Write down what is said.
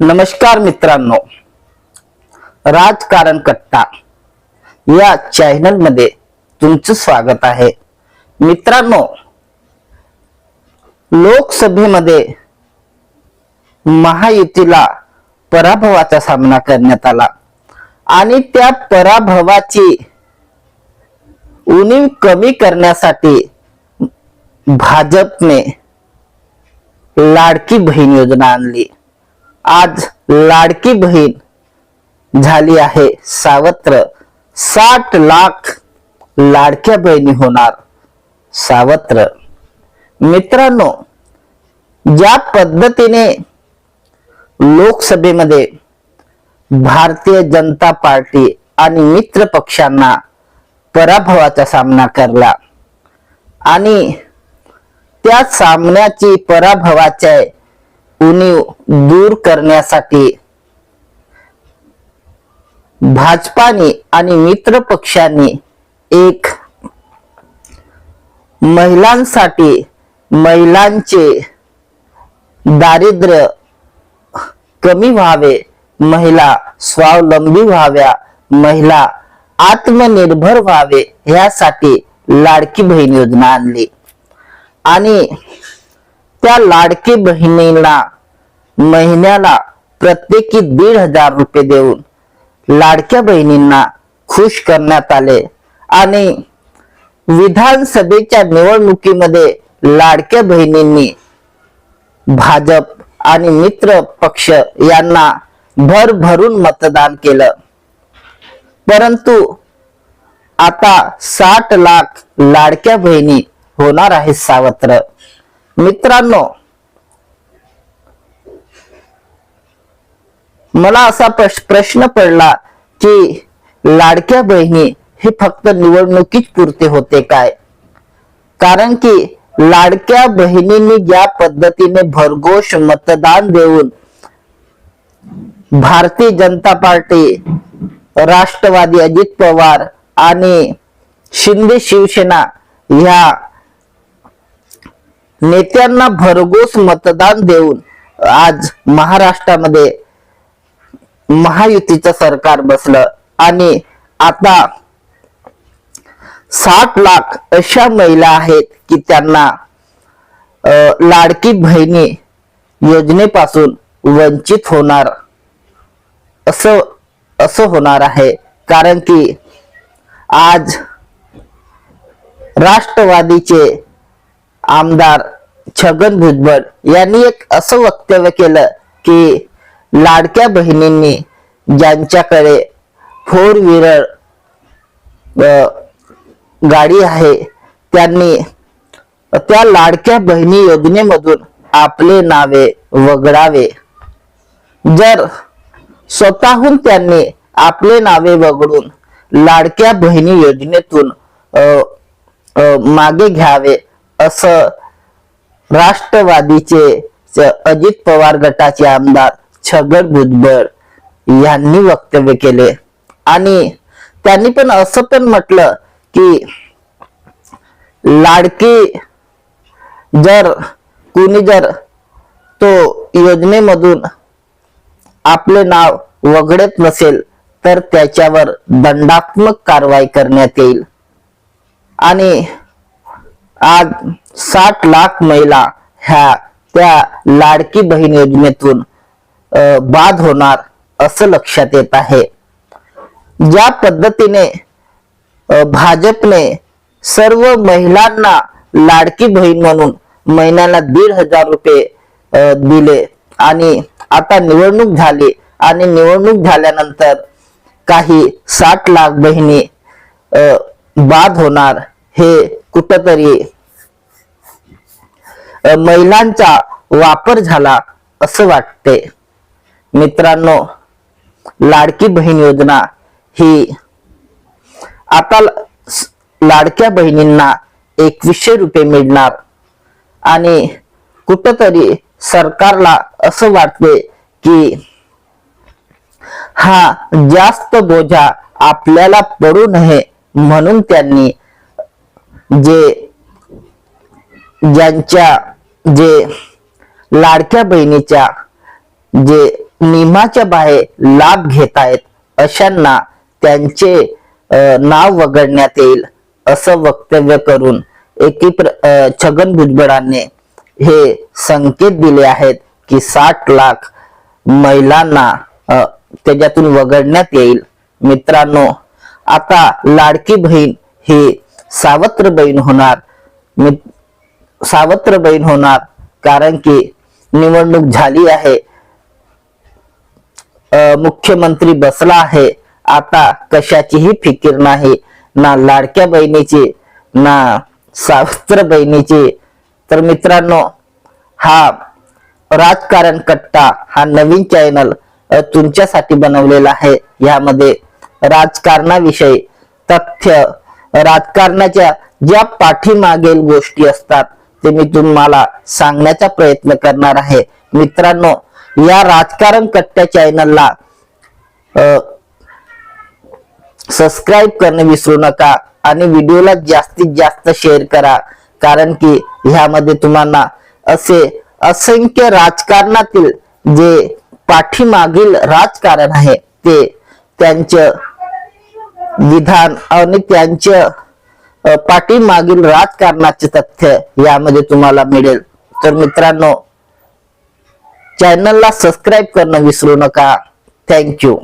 नमस्कार मित्रांनो. राजकारण कट्टा या चॅनलमध्ये तुमचं स्वागत आहे. मित्रांनो लोकसभेमध्ये महायुतीला पराभवाचा सामना करण्यात आला. आणि त्या पराभवाची उणीव कमी करण्यासाठी भाजपने लाडकी बहीण योजना आणली. आज लाडकी बहीण झाली आहे सावत्र. साठ लाख लाडक्या बहिणी होणार सावत्र. मित्रांनो ज्या पद्धतीने लोकसभेमध्ये भारतीय जनता पार्टी आणि मित्र पक्षांना पराभवाचा सामना करला आणि त्या सामन्याची पराभवाच्या उणीव दूर करण्यासाठी भाजपाने आणि मित्र पक्षांनी एक महिलांसाठी महिलांचे दारिद्र्य कमी व्हावे महिला स्वावलंबी व्हाव्या महिला आत्मनिर्भर व्हावे यासाठी लाडकी बहीण योजना आणली. आणि त्या लाडकी बहिणीला महिन्याला प्रत्येकी दीड हजार रुपये देऊन लाडक्या बहिणींना खुश करण्यात आले. आणि विधानसभेच्या निवडणुकीमध्ये लाडक्या बहिणींनी भाजप आणि मित्र पक्ष यांना भरभरून मतदान केलं. परंतु आता साठ लाख लाडक्या बहिणी होणार आहेत सावत्र. मित्रांनो मला असा प्रश्न पडला की लाडक्या बहिणी हे फक्त निवडणुकीच पुरते होते काय? कारण की लाडक्या बहिणींनी ज्या पद्धतीने भरघोष मतदान देऊन भारतीय जनता पार्टी राष्ट्रवादी अजित पवार आणि शिंदे शिवसेना ह्या नेत्यांना भरघोस मतदान देऊन आज महाराष्ट्रामध्ये महायुतीचं सरकार बसलं आणि आता साठ लाख अशा महिला आहेत की त्यांना लाडकी बहिणी योजनेपासून वंचित होणार. असं असं होणार आहे. कारण की आज राष्ट्रवादीचे आमदार छगन भुजबळ यांनी एक असं वक्तव्य केलं की लाडक्या बहिणींनी ज्यांच्याकडे फोर व्हीलर गाडी आहे त्यांनी त्या लाडक्या बहिणी योजनेमधून आपले नावे वगळावे. जर स्वतःहून त्यांनी आपले नावे वगळून लाडक्या बहिणी योजनेतून मागे घ्यावे असं राष्ट्रवादीचे अजित पवार गटाचे आमदार छगन भुजबळ यांनी वक्तव्य केले. आणि त्यांनी पण असं पण म्हटलं की लाडकी जर कुणी जर तो योजनेमधून आपले नाव वगळत नसेल तर त्याच्यावर दंडात्मक कारवाई करण्यात येईल. आणि आज साठ लाख महिला ह्या त्या लाडकी बहीण योजनेतून बाद होणार असं लक्षात येत आहे. ज्या पद्धतीने भाजपने सर्व महिलांना लाडकी बहीण म्हणून महिन्याला दीड हजार रुपये दिले आणि आता निवडणूक झाली आणि निवडणूक झाल्यानंतर काही साठ लाख बहिणी बाद होणार हे कुठतरी महिलांचा वापर झाला असं वाटते. मित्रांनो लाडकी बहीण योजना ही आता लाडक्या बहिणींना एकवीसशे रुपये मिळणार. आणि कुठतरी सरकारला असं वाटते की हा जास्त बोजा आपल्याला पडू नये म्हणून त्यांनी जे ज्यांच्या जे लाडक्या बहिणीच्या जे नियमाच्या बाहेर लाभ घेत आहेत अशांना त्यांचे नाव वगळण्यात येईल असं वक्तव्य करून एकी प्र छगन भुजबळांनी हे संकेत दिले आहेत की साठ लाख महिलांना त्याच्यातून वगळण्यात येईल. मित्रांनो आता लाडकी बहीण ही सावत्र बहीण होणार. सावत्र बहीण होणार कारण की निवडणूक झाली आहे. मुख्यमंत्री बसला आहे. आता कशाचीही फिकीर नाही. ना लाडक्या बहिणीची ना सावस्त्र बहिणीची. तर मित्रांनो हा राजकारण कट्टा हा नवीन चॅनल तुमच्यासाठी बनवलेला आहे. यामध्ये राजकारणाविषयी तथ्य राजकारणाच्या ज्या पाठीमागील गोष्टी असतात ते मी तुम्हाला सांगण्याचा प्रयत्न करणार आहे. मित्रांनो या राजकारण कट्ट्या चॅनलला सबस्क्राईब करणे विसरू नका आणि व्हिडिओला जास्तीत जास्त शेअर करा. कारण की ह्यामध्ये तुम्हाला असे असंख्य राजकारणातील जे पाठीमागील राजकारण आहे ते त्यांचं विधान आणि त्यांच्या पाठीमागील राजकारणाचे तथ्य यामध्ये तुम्हाला मिळेल. तर मित्रांनो चॅनलला सबस्क्राईब करणं विसरू नका. थँक्यू